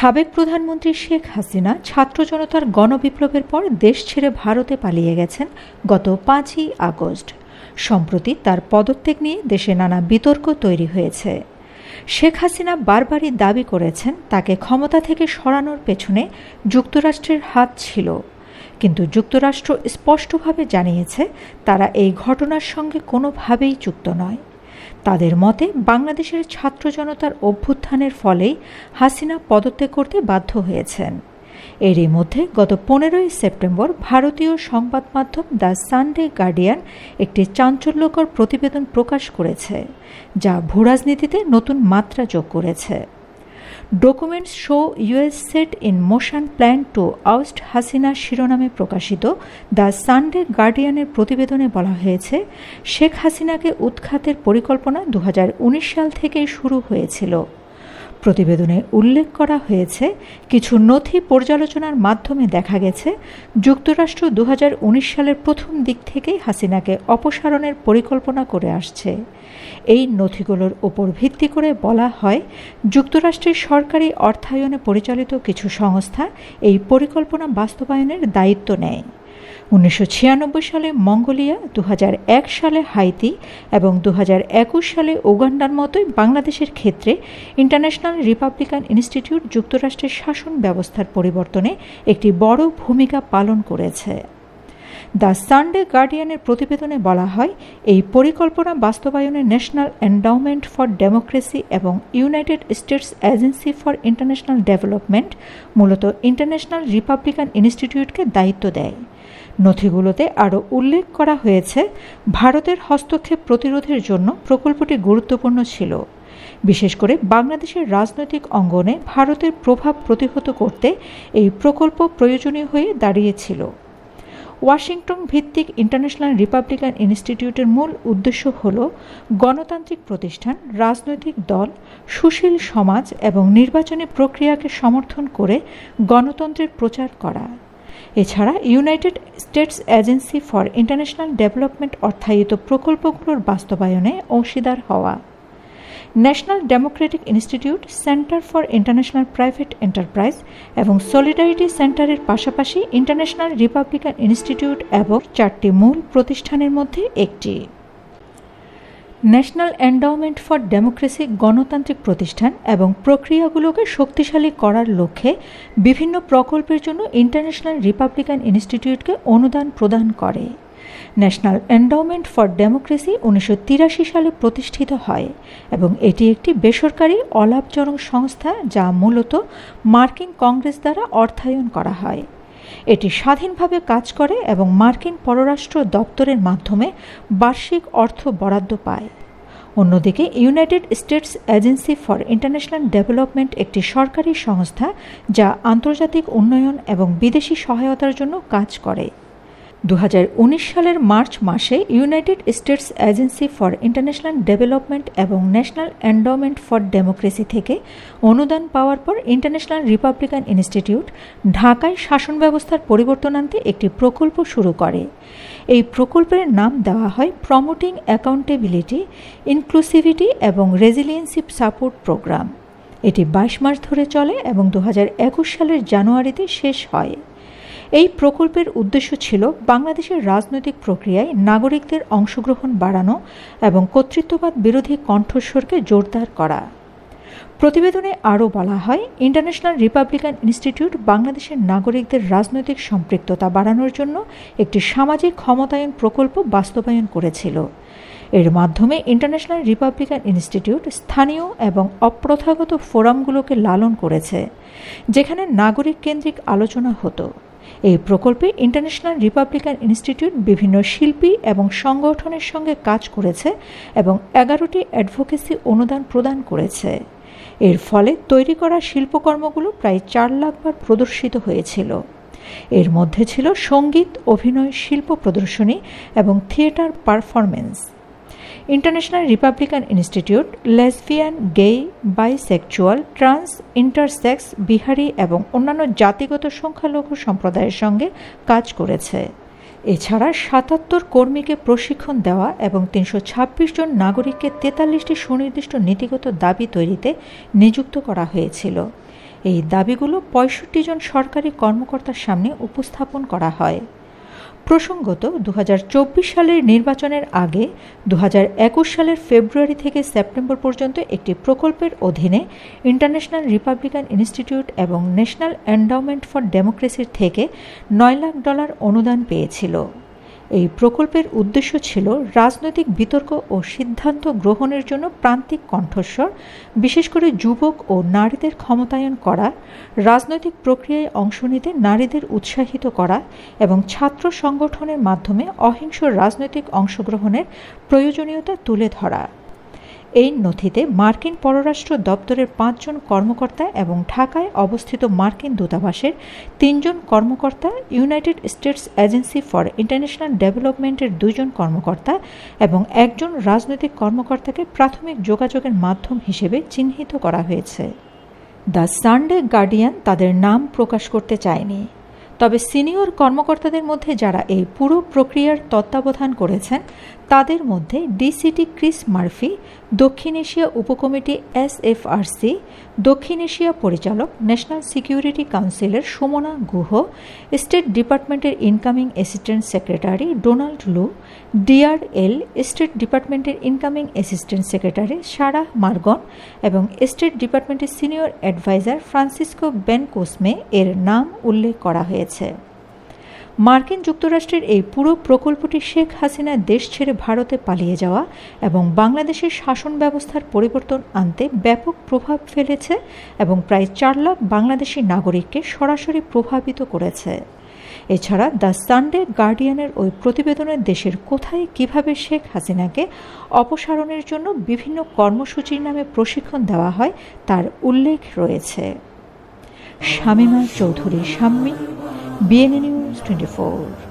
সাবেক প্রধানমন্ত্রী শেখ হাসিনা ছাত্র জনতার গণবিপ্লবের পর দেশ ছেড়ে ভারতে পালিয়ে গেছেন গত পাঁচই আগস্ট। সম্প্রতি তার পদত্যাগ নিয়ে দেশে নানা বিতর্ক তৈরি হয়েছে। শেখ হাসিনা বারবারই দাবি করেছেন তাকে ক্ষমতা থেকে সরানোর পেছনে যুক্তরাষ্ট্রের হাত ছিল। কিন্তু যুক্তরাষ্ট্র স্পষ্টভাবে জানিয়েছে তারা এই ঘটনার সঙ্গে কোনোভাবেই যুক্ত নয়। তাদের মতে, বাংলাদেশের ছাত্র জনতার অভ্যুত্থানের ফলেই হাসিনা পদত্যাগ করতে বাধ্য হয়েছেন। এরই মধ্যে গত পনেরোই সেপ্টেম্বর ভারতীয় সংবাদ মাধ্যম দ্য সানডে গার্ডিয়ান একটি চাঞ্চল্যকর প্রতিবেদন প্রকাশ করেছে, যা ভূরাজনীতিতে নতুন মাত্রা যোগ করেছে। Documents show US set in motion plan to oust Hasina শিরোনামে প্রকাশিত দ্য সানডে গার্ডিয়ানের প্রতিবেদনে বলা হয়েছে, শেখ হাসিনাকে উৎখাতের পরিকল্পনা দু হাজার উনিশ সাল থেকেই শুরু হয়েছিল। প্রতিবেদনে উল্লেখ করা হয়েছে, কিছু নথি পর্যালোচনার মাধ্যমে দেখা গেছে, যুক্তরাষ্ট্র দু হাজার উনিশ সালের প্রথম দিক থেকেই হাসিনাকে অপসারণের পরিকল্পনা করে আসছে। এই নথিগুলোর উপর ভিত্তি করে বলা হয়, যুক্তরাষ্ট্রের সরকারি অর্থায়নে পরিচালিত কিছু সংস্থা এই পরিকল্পনা বাস্তবায়নের দায়িত্ব নেয়। উনিশশো ছিয়ানব্বই সালে মঙ্গোলিয়া দু হাজার এক সালে হাইতি এবং দু হাজার একুশ সালে উগান্ডার মতোই বাংলাদেশের ক্ষেত্রে ইন্টারন্যাশনাল রিপাবলিকান ইনস্টিটিউট যুক্তরাষ্ট্রের শাসন ব্যবস্থার পরিবর্তনে একটি বড় ভূমিকা পালন করেছে। দ্য সানডে গার্ডিয়ানের প্রতিবেদনে বলা হয়, এই পরিকল্পনা বাস্তবায়নে ন্যাশনাল এন্ডাউমেন্ট ফর ডেমোক্রেসি এবং United States Agency for International Development মূলত ইন্টারন্যাশনাল রিপাবলিকান ইনস্টিটিউটকে দায়িত্ব দেয়। নথিগুলোতে আরও উল্লেখ করা হয়েছে ভারতের হস্তক্ষেপ প্রতিরোধের জন্য প্রকল্পটি গুরুত্বপূর্ণ ছিল। বিশেষ করে বাংলাদেশের রাজনৈতিক অঙ্গনে ভারতের প্রভাব প্রতিহত করতে এই প্রকল্প প্রয়োজনীয় হয়ে দাঁড়িয়েছিল। ওয়াশিংটন ভিত্তিক ইন্টারন্যাশনাল রিপাবলিকান ইনস্টিটিউটের মূল উদ্দেশ্য হল গণতান্ত্রিক প্রতিষ্ঠান, রাজনৈতিক দল, সুশীল সমাজ এবং নির্বাচনী প্রক্রিয়াকে সমর্থন করে গণতন্ত্রের প্রচার করা। এছাড়া United States Agency for International Development অর্থায়িত প্রকল্পগুলোর বাস্তবায়নে অংশীদার হওয়া। National Democratic Institute Center for International Private Enterprise এবং সলিডারিটি সেন্টারের পাশাপাশি ইন্টারন্যাশনাল রিপাবলিকান ইনস্টিটিউট এবং চারটি মূল প্রতিষ্ঠানের মধ্যে একটি। ন্যাশনাল এন্ডাওমেন্ট ফর ডেমোক্রেসি গণতান্ত্রিক প্রতিষ্ঠান এবং প্রক্রিয়াগুলোকে শক্তিশালী করার লক্ষ্যে বিভিন্ন প্রকল্পের জন্য ইন্টারন্যাশনাল রিপাবলিকান ইনস্টিটিউটকে অনুদান প্রদান করে। ন্যাশনাল এন্ডাওমেন্ট ফর ডেমোক্রেসি উনিশশো তিরাশি সালে প্রতিষ্ঠিত হয় এবং এটি একটি বেসরকারি অলাভজনক সংস্থা যা মূলত মার্কিন কংগ্রেস দ্বারা অর্থায়ন করা হয়। এটি স্বাধীনভাবে কাজ করে এবং মার্কিন পররাষ্ট্র দপ্তরের মাধ্যমে বার্ষিক অর্থ বরাদ্দ পায়। অন্যদিকে United States Agency for International Development একটি সরকারি সংস্থা যা আন্তর্জাতিক উন্নয়ন এবং বিদেশি সহায়তার জন্য কাজ করে। দু হাজার উনিশ সালের মার্চ মাসে United States Agency for International Development এবং ন্যাশনাল এন্ডোমেন্ট ফর ডেমোক্রেসি থেকে অনুদান পাওয়ার পর ইন্টারন্যাশনাল রিপাবলিকান ইনস্টিটিউট ঢাকায় শাসন ব্যবস্থার পরিবর্তন আনতে একটি প্রকল্প শুরু করে। এই প্রকল্পের নাম দেওয়া হয় প্রমোটিং অ্যাকাউন্টেবিলিটি ইনক্লুসিভিটি এবং রেজিলিয়েন্সি সাপোর্ট প্রোগ্রাম এটি বাইশ মাস ধরে চলে এবং দু হাজার একুশ সালের জানুয়ারিতে শেষ হয়। এই প্রকল্পের উদ্দেশ্য ছিল বাংলাদেশের রাজনৈতিক প্রক্রিয়ায় নাগরিকদের অংশগ্রহণ বাড়ানো এবং কর্তৃত্ববাদ বিরোধী কণ্ঠস্বরকে জোরদার করা। প্রতিবেদনে আরও বলা হয়, ইন্টারন্যাশনাল রিপাবলিকান ইনস্টিটিউট বাংলাদেশের নাগরিকদের রাজনৈতিক সম্পৃক্ততা বাড়ানোর জন্য একটি সামাজিক ক্ষমতায়ন প্রকল্প বাস্তবায়ন করেছিল। এর মাধ্যমে ইন্টারন্যাশনাল রিপাবলিকান ইনস্টিটিউট স্থানীয় এবং অপ্রথাগত ফোরামগুলোকে লালন করেছে, যেখানে নাগরিক কেন্দ্রিক আলোচনা হতো। এই প্রকল্পে ইন্টারন্যাশনাল রিপাবলিকান ইনস্টিটিউট বিভিন্ন শিল্পী এবং সংগঠনের সঙ্গে কাজ করেছে এবং এগারোটি অ্যাডভোকেসি অনুদান প্রদান করেছে। এর ফলে তৈরি করা শিল্পকর্মগুলো প্রায় চার লাখবার প্রদর্শিত হয়েছিল। এর মধ্যে ছিল সংগীত, অভিনয়, শিল্প প্রদর্শনী এবং theatre performance International Republican Institute lesbian gay bisexual trans intersex Bihari এবং অন্যান্য জাতিগত সংখ্যালঘু সম্প্রদায়ের সঙ্গে কাজ করেছে। এছাড়া সাতাত্তর কর্মীকে প্রশিক্ষণ দেওয়া এবং তিনশো ছাব্বিশ জন নাগরিককে তেতাল্লিশটি সুনির্দিষ্ট নীতিগত দাবি তৈরিতে নিযুক্ত করা হয়েছিল। এই দাবিগুলো পঁয়ষট্টি জন সরকারি কর্মকর্তার সামনে উপস্থাপন করা হয়। প্রসঙ্গত দু হাজার চব্বিশ সালের নির্বাচনের আগে দু হাজার একুশ সালের ফেব্রুয়ারি থেকে সেপ্টেম্বর পর্যন্ত একটি প্রকল্পের অধীনে ইন্টারন্যাশনাল রিপাবলিকান ইনস্টিটিউট এবং ন্যাশনাল এন্ডাওমেন্ট ফর ডেমোক্রেসির থেকে নয় লাখ ডলার অনুদান পেয়েছিল। এই প্রকল্পের উদ্দেশ্য ছিল রাজনৈতিক বিতর্ক ও সিদ্ধান্ত গ্রহণের জন্য প্রান্তিক কণ্ঠস্বর, বিশেষ করে যুবক ও নারীদের ক্ষমতায়ন করা, রাজনৈতিক প্রক্রিয়ায় অংশ নিতে নারীদের উৎসাহিত করা এবং ছাত্র সংগঠনের মাধ্যমে অহিংস রাজনৈতিক অংশগ্রহণের প্রয়োজনীয়তা তুলে ধরা। এই নথিতে মার্কিন পররাষ্ট্র দপ্তরের পাঁচজন কর্মকর্তা এবং ঢাকায় অবস্থিত মার্কিন দূতাবাসের তিনজন কর্মকর্তা, United States Agency for International ডেভেলপমেন্টের দুজন কর্মকর্তা এবং একজন রাজনৈতিক কর্মকর্তাকে প্রাথমিক যোগাযোগের মাধ্যম হিসেবে চিহ্নিত করা হয়েছে। দ্য সানডে গার্ডিয়ান তাদের নাম প্রকাশ করতে চায়নি। তবে সিনিয়র কর্মকর্তাদের মধ্যে যারা এই পুরো প্রক্রিয়ার তত্ত্বাবধান করেছেন তাদের মধ্যে ডিসিটি ক্রিস মার্ফি, দক্ষিণ এশিয়া উপকমিটি এসএফআরসি দক্ষিণ এশিয়া পরিচালক ন্যাশনাল সিকিউরিটি কাউন্সিলের সুমনা গুহ, স্টেট ডিপার্টমেন্টের incoming assistant secretary Donald Lu DRL State ডিপার্টমেন্টের incoming assistant secretary Sarah Margon এবং স্টেট ডিপার্টমেন্টের senior adviser Francisco Ben Cosme এর নাম উল্লেখ করা হয়েছে। মার্কিন যুক্তরাষ্ট্রের এই পুরো প্রকল্পটি শেখ হাসিনা দেশ ছেড়ে ভারতে পালিয়ে যাওয়া এবং বাংলাদেশের শাসন ব্যবস্থার পরিবর্তন আনতে ব্যাপক প্রভাব ফেলেছে এবং প্রায় চার লাখ বাংলাদেশি নাগরিককে সরাসরি প্রভাবিত করেছে। এছাড়া দ্য সানডে গার্ডিয়ানের ওই প্রতিবেদনে দেশের কোথায় কীভাবে শেখ হাসিনাকে অপসারণের জন্য বিভিন্ন কর্মসূচির নামে প্রশিক্ষণ দেওয়া হয় তার উল্লেখ রয়েছে। শামিমা চৌধুরী, শাম্মী। BNN News 24